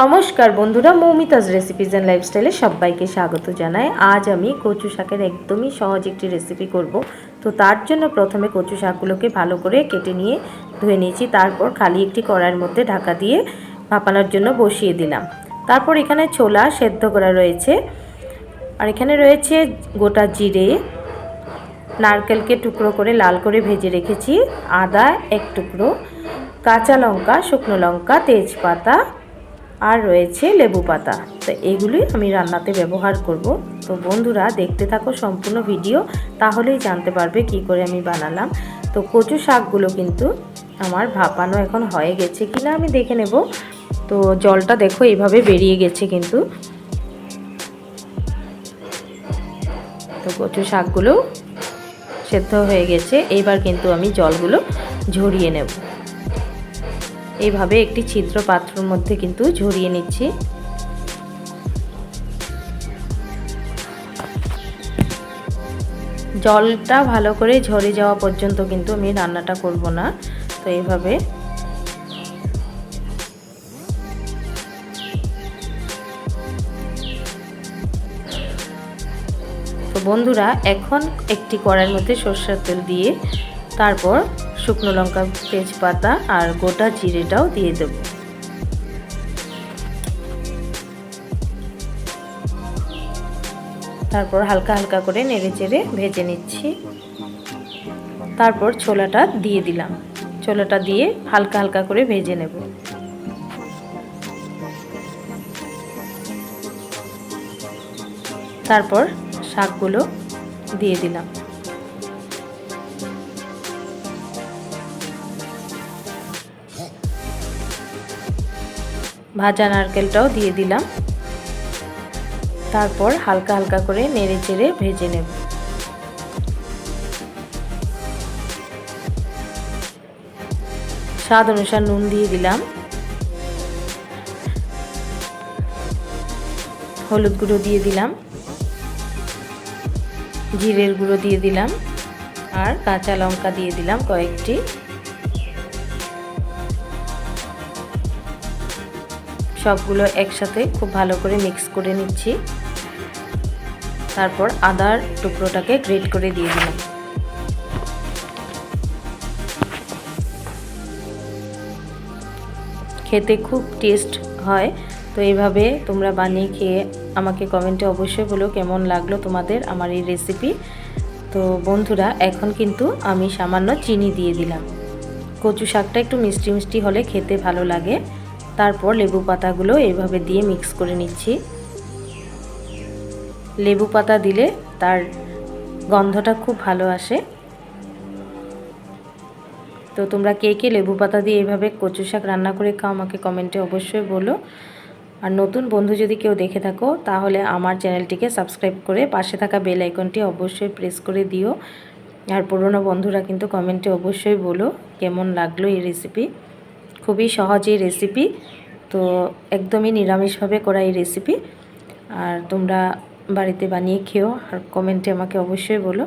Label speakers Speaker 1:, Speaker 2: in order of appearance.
Speaker 1: নমস্কার বন্ধুরা, মৌমিতাজ recipes and লাইফস্টাইলে সবাইকে স্বাগত জানাই। আজ আমি কচু শাকের একদমই সহজ একটি রেসিপি করব। তো তার জন্য প্রথমে কচু শাকগুলোকে ভালো করে কেটে নিয়ে ধুয়ে নিয়েছি। তারপর খালি একটি কড়াইয়ের মধ্যে ঢাকা দিয়ে ভাপানোর জন্য বসিয়ে দিলাম। তারপর এখানে ছোলা সেদ্ধ করা রয়েছে। আর এখানে রয়েছে গোটা জিরে, নারকেলকে টুকরো করে লাল করে ভেজে রেখেছি। আদা এক টুকরো, কাঁচা লঙ্কা, শুকনো লঙ্কা, তেজপাতা আর রয়েছে লেবু পাতা। তো এগুলি আমি রান্নাতে ব্যবহার করব। তো বন্ধুরা, দেখতে থাকো সম্পূর্ণ ভিডিও, তাহলেই জানতে পারবে কি করে আমি বানালাম। তো কচু শাকগুলো কিন্তু আমার ভাপানো এখন হয়ে গেছে কিনা আমি দেখে নেব। তো জলটা দেখো, এইভাবে বেরিয়ে গেছে কিন্তু। তো কচু শাকগুলো সেদ্ধ হয়ে গেছে। এইবার কিন্তু আমি জলগুলো ঝরিয়ে নেব। এইভাবে একটি ছিদ্র পাত্রের মধ্যে কিন্তু ঝরিয়ে নিচ্ছি। জলটা ভালো করে ঝরে যাওয়া পর্যন্ত কিন্তু আমি রান্নাটা করব না। তো এইভাবে তো বন্ধুরা, এখন একটি কড়াইয়ের মধ্যে সর্ষের তেল দিয়ে তারপর শুকনো লঙ্কা, তেজপাতা আর গোটা জিরেটাও দিয়ে দেব। তারপর হালকা হালকা করে নেড়ে চেড়ে ভেজে নিচ্ছি। তারপর ছোলাটা দিয়ে দিলাম। ছোলাটা দিয়ে হালকা হালকা করে ভেজে নেব। তারপর শাকগুলো দিয়ে দিলাম। ভাজা নারকেলটাও দিয়ে দিলাম। তারপর হালকা হালকা করে নেড়ে চেড়ে ভেজে নেব। স্বাদ অনুসার নুন দিয়ে দিলাম। হলুদ গুঁড়ো দিয়ে দিলাম। জিরের গুঁড়ো দিয়ে দিলাম। আর কাঁচা লঙ্কা দিয়ে দিলাম কয়েকটি। সবগুলো একসাথে খুব ভালো করে মিক্স করে নিচ্ছি। তারপর আদার টুকরোটাকে গ্রেট করে দিয়ে দিলাম। খেতে খুব টেস্ট হয়, তো এইভাবে তোমরা বানিয়ে খেয়ে আমাকে কমেন্টে অবশ্যই বলো কেমন লাগল তোমাদের আমার এই রেসিপি তো বন্ধুরা, এখন কিন্তু আমি সামান্য চিনি দিয়ে দিলাম। কচু শাকটা একটু মিষ্টি মিষ্টি হলে খেতে ভালো লাগে। তারপর লেবু পাতাগুলো এইভাবে দিয়ে মিক্স করে নিচ্ছি। লেবু পাতা দিলে তার গন্ধটা খুব ভালো আসে। তো তোমরা কে কে লেবু পাতা দিয়ে এইভাবে কচু শাক রান্না করে খাও আমাকে কমেন্টে অবশ্যই বলো। আর নতুন বন্ধু যদি কেউ দেখে থাকো, তাহলে আমার চ্যানেলটিকে সাবস্ক্রাইব করে পাশে থাকা বেল আইকনটি অবশ্যই প্রেস করে দিও। আর পুরনো বন্ধুরা কিন্তু কমেন্টে অবশ্যই বলো কেমন লাগল এই রেসিপি খুবই সহজ এই রেসিপি তো একদমই নিরামিষভাবে করা এই রেসিপি আর তোমরা বাড়িতে বানিয়ে খেও, আর কমেন্টে আমাকে অবশ্যই বলো।